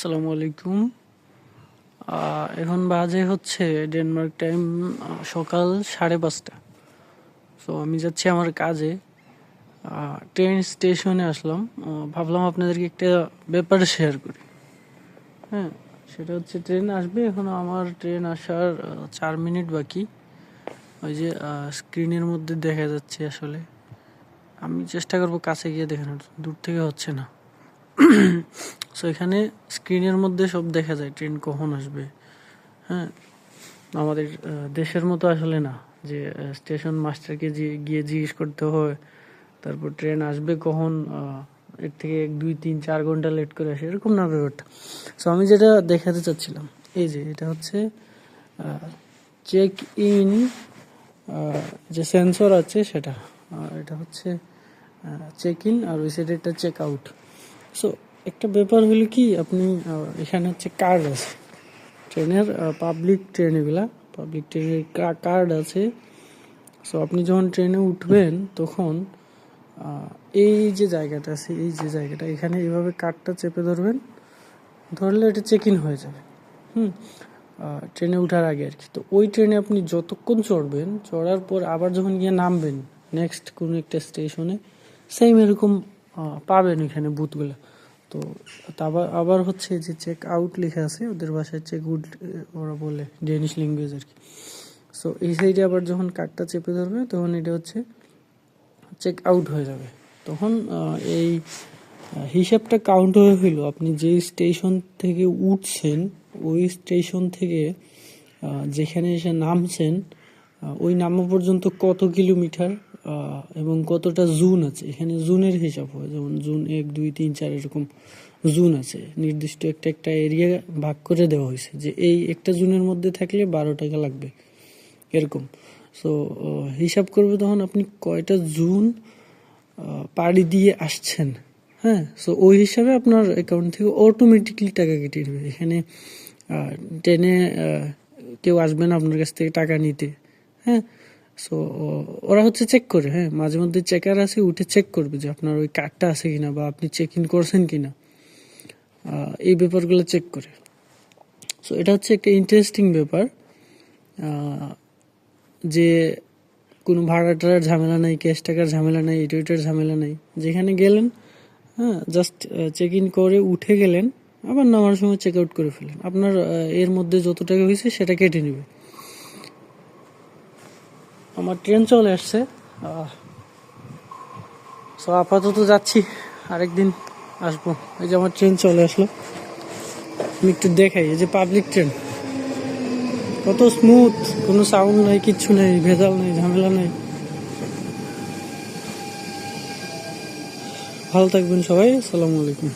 আসসালামু আলাইকুম। এখন বাজে হচ্ছে ডেনমার্ক টাইম সকাল সাড়ে পাঁচটা। তো আমি যাচ্ছি আমার কাজে। ট্রেন স্টেশনে আসলাম। ভাবলাম আপনাদেরকে একটা ব্যাপার শেয়ার করি। হ্যাঁ সেটা হচ্ছে ট্রেন আসবে। এখন আমার ট্রেন আসার চার মিনিট বাকি। ওই যে স্ক্রিনের মধ্যে দেখা যাচ্ছে আসলে। আমি চেষ্টা করব কাছে গিয়ে দেখানোর। দূর থেকে হচ্ছে না। সো এখানে স্ক্রিনের মধ্যে সব দেখা যায় ট্রেন কখন আসবে। হ্যাঁ আমাদের দেশের মতো আসলে না, যে স্টেশন মাস্টারকে গিয়ে জিজ্ঞেস করতে হয়, তারপর ট্রেন আসবে কখন এর থেকে এক, দুই, তিন, চার ঘণ্টা লেট করে আসে, এরকম না ব্যাপারটা। সো আমি যেটা দেখাতে চাচ্ছিলাম, এই যে, এটা হচ্ছে চেক ইন যে সেন্সর আছে সেটা এটা হচ্ছে চেক ইন আর ওই সাইডে একটা চেক আউট সো একটা ব্যাপার হলো কি, আপনি এখানে হচ্ছে কার্ড আছে। ট্রেনের পাবলিক ট্রেন এগুলা পাবলিক ট্রেনের কার্ড আছে। সো আপনি যখন ট্রেনে উঠবেন, তখন এই যে জায়গাটা আছে, এই যে জায়গাটা, এখানে এইভাবে কার্ডটা চেপে ধরবেন। ধরলে এটা চেক ইন হয়ে যাবে। হুম? ট্রেনে ওঠার আগে আর কি। তো ওই ট্রেনে আপনি যতক্ষণ চড়বেন, চড়ার পর আবার যখন গিয়ে নামবেন নেক্সট কোনো একটা স্টেশনে সেম এরকম পাবেন এখানে বুথগুলো তো আবার আবার হচ্ছে যে চেক আউট লেখা আছে, ওদের ভাষায় চেক আউট ওরা বলে ডেনিশ ল্যাঙ্গুয়েজ আর কি। সো এই সাইডে আবার যখন কার্ডটা চেপে ধরবে, তখন এটা হচ্ছে চেক আউট হয়ে যাবে। তখন এই হিসাবটা কাউন্ট হয়ে হইল আপনি যে স্টেশন থেকে উঠছেন, ওই স্টেশন থেকে যেখানে এসে নামছেন ওই নামা পর্যন্ত কত কিলোমিটার এবং কতটা জুন আছে? এখানে জুনের হিসাব হয়। যেমন জুন এক, দুই, তিন, চার এরকম জুন আছে। নির্দিষ্ট একটা একটা এরিয়া ভাগ করে দেওয়া হয়েছে যে এই একটা জুনের মধ্যে থাকলে বারো টাকা লাগবে, এরকম। সো হিসাব করবে তখন আপনি কয়টা জুন পাড়ি দিয়ে আসছেন হ্যাঁ? সো ওই হিসাবে আপনার অ্যাকাউন্ট থেকে অটোমেটিকলি টাকা কেটে নেবে। এখানে ট্রেনে কেউ আসবে না আপনার কাছ থেকে টাকা নিতে হ্যাঁ? সো ওরা হচ্ছে চেক করে হ্যাঁ? মাঝে মধ্যে চেকার আছে উঠে চেক করবে যে আপনার ওই কার্ডটা আছে কিনা বা আপনি চেক ইন করছেন কিনা। এই ব্যাপারগুলো চেক করে। সো এটা হচ্ছে একটা ইন্টারেস্টিং ব্যাপার। যে কোনো ভাড়া টাড়ার ঝামেলা নাই ক্যাশ টাকার ঝামেলা নাই, এটা ওইটার ঝামেলা নাই। যেখানে গেলেন হ্যাঁ জাস্ট চেক ইন করে উঠে গেলেন, আবার নামার সময় চেক আউট করে ফেলেন। আপনার এর মধ্যে যত টাকা হয়েছে, সেটা কেটে নেবে। আমার ট্রেন চলে আসছে। সো আপাতত যাচ্ছি, আরেকদিন আসব। এই যে আমার ট্রেন চলে আসলো। আমি একটু দেখাই, এই যে পাবলিক ট্রেন কত স্মুথ কোনো সাউন্ড নাই, কিচ্ছু নেই, ভেজাল নেই, ঝামেলা নেই। ভালো থাকবেন সবাই, আসসালামু আলাইকুম।